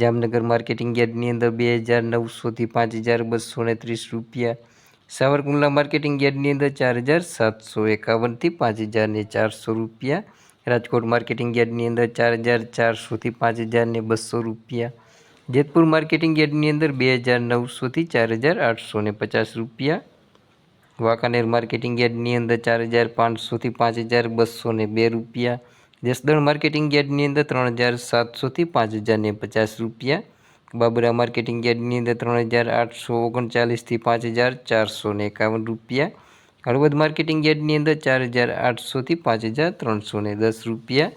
Jamnagar marketing યાર્ડની અંદર બે હજાર નવસોથી પાંચ હજાર બસો ને ત્રીસ રૂપિયા. સાવરકુંડલા માર્કેટિંગ યાર્ડની અંદર ચાર હજાર સાતસો એકાવનથી પાંચ હજાર ને ચારસો રૂપિયા. રાજકોટ માર્કેટિંગ યાર્ડની અંદર ચાર હજાર ચારસોથી પાંચ હજાર ને બસો રૂપિયા. જેતપુર માર્કેટિંગ યાર્ડની અંદર બે હજાર નવસોથી ચાર હજાર આઠસો ને પચાસ રૂપિયા. વાંકાનેર માર્કેટિંગ યાર્ડની અંદર ચાર હજાર પાંચસોથી પાંચ હજાર બસો ને બે રૂપિયા. જસદણ માર્કેટિંગ યાર્ડની અંદર ત્રણ હજાર સાતસોથી પાંચ હજારને પચાસ રૂપિયા. બાબરા માર્કેટિંગ યાર્ડની અંદર ત્રણ હજાર આઠસો ઓગણચાલીસથી પાંચ હજાર ચારસો એકાવન રૂપિયા. હળવદ માર્કેટિંગ યાર્ડની અંદર ચાર હજાર આઠસોથી પાંચ હજાર ત્રણસો દસ રૂપિયા.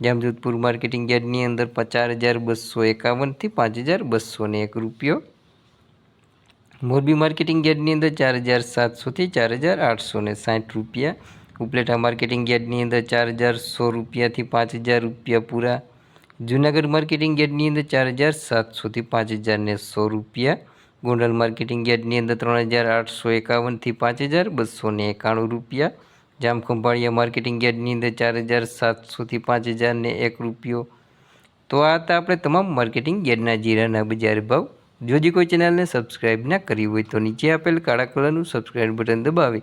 જામજોધપુર માર્કેટિંગ યાર્ડની અંદર ચાર હજાર બસો એકાવનથી પાંચ હજાર બસો એક રૂપિયો. મોરબી માર્કેટિંગ યાર્ડની અંદર ચાર હજાર સાતસોથી ચાર હજાર આઠસો સાઠ રૂપિયા. ઉપલેટા માર્કેટિંગ યાર્ડની અંદર ચાર હજાર સો રૂપિયાથી પાંચ હજાર રૂપિયા પૂરા. જૂનાગઢ માર્કેટિંગ યાર્ડની અંદર ચાર હજાર સાતસોથી પાંચ હજારને સો રૂપિયા. ગોંડલ માર્કેટિંગ યાર્ડની અંદર ત્રણ હજાર આઠસો એકાવનથી પાંચ હજાર બસો એકાણું રૂપિયા. જામખંભાળિયા માર્કેટિંગ યાર્ડની અંદર ચાર હજાર સાતસોથી પાંચ હજારને એક રૂપિયો. તો આ હતા આપણે તમામ માર્કેટિંગ યાર્ડના જીરાના બજાર ભાવ. જો જે કોઈ ચેનલને સબસ્ક્રાઈબ ના કરી હોય તો નીચે આપેલ કાળા કલરનું સબસ્ક્રાઈબ બટન દબાવી